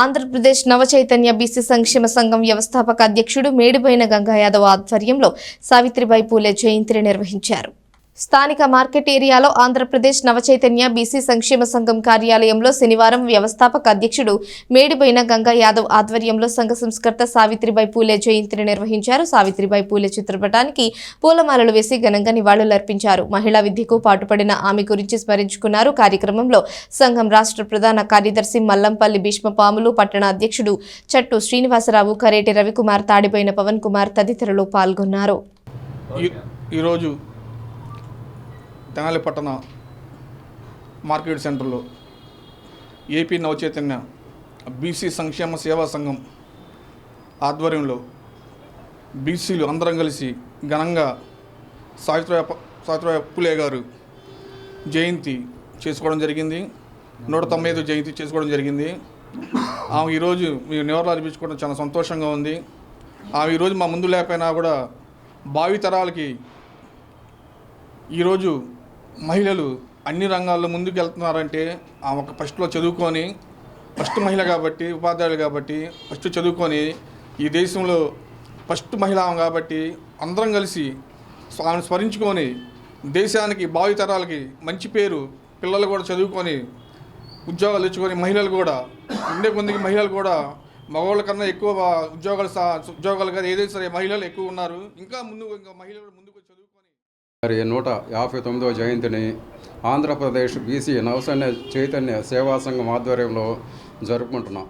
Andhra Pradesh Navachaitanya BC సంక్షేమ సంఘం వ్యవస్థాపక అధ్యక్షుడు మేడిపోయిన గంగా యాదవ్ ఆధ్వర్యంలో సావిత్రిబాయి పూలే జయంతిని నిర్వహించారు. స్థానిక మార్కెట్ ఏరియాలో ఆంధ్రప్రదేశ్ నవచైతన్య బీసీ సంక్షేమ సంఘం కార్యాలయంలో శనివారం వ్యవస్థాపక అధ్యక్షుడు మేడిపోయిన గంగా యాదవ్ ఆధ్వర్యంలో సంఘ సంస్కర్త సావిత్రిబాయి పూలే జయంతిని నిర్వహించారు. సావిత్రిబాయి పూలే చిత్రపటానికి పూలమాలలు వేసి ఘనంగా నివాళులర్పించారు మహిళా విద్యకు పాటుపడిన ఆమె గురించి స్మరించుకున్నారు. కార్యక్రమంలో సంఘం రాష్ట్ర ప్రధాన కార్యదర్శి మల్లంపల్లి భీష్మపాములు పట్టణ అధ్యక్షుడు చట్టు శ్రీనివాసరావు కరేటి రవికుమార్ తాడిపోయిన పవన్ కుమార్ తదితరులు పాల్గొన్నారు. ఈరోజు తెనాలి పట్టణ మార్కెట్ సెంటర్లో ఏపీ నవచైతన్య బీసీ సంక్షేమ సేవా సంఘం ఆధ్వర్యంలో బీసీలు అందరం కలిసి ఘనంగా సావిత్రిబాయి ప- పులే గారు జయంతి చేసుకోవడం జరిగింది. నూట తొంభై ఐదు జయంతి చేసుకోవడం జరిగింది. ఆమె ఈరోజు మీరు నివాళులు అనిపించుకోవడం చాలా సంతోషంగా ఉంది. ఆమె ఈరోజు మా ముందు లేకపోయినా కూడా భావి తరాలకి ఈరోజు మహిళలు అన్ని రంగాల్లో ముందుకు వెళ్తున్నారంటే ఆమె ఒక ఫస్ట్లో చదువుకొని ఫస్ట్ మహిళ కాబట్టి ఉపాధ్యాయులు కాబట్టి ఫస్ట్ చదువుకొని ఈ దేశంలో ఫస్ట్ మహిళ ఆమె కాబట్టి అందరం కలిసి ఆమెను స్మరించుకొని దేశానికి భావితరాలకి మంచి పేరు పిల్లలు కూడా చదువుకొని ఉద్యోగాలు తెచ్చుకొని మహిళలు కూడా ఉండే కొందికి మహిళలు కూడా మగవాళ్ళ కన్నా ఎక్కువ ఉద్యోగాలు ఉద్యోగాలు కదా ఏదైనా సరే మహిళలు ఎక్కువ ఉన్నారు. ఇంకా ముందు ఇంకా మహిళలు ముందుకు చదువుకొని మరి నూట యాభై తొమ్మిదవ జయంతిని ఆంధ్రప్రదేశ్ బీసీ నవసైన్య చైతన్య సేవా సంఘం ఆధ్వర్యంలో జరుపుకుంటున్నాం.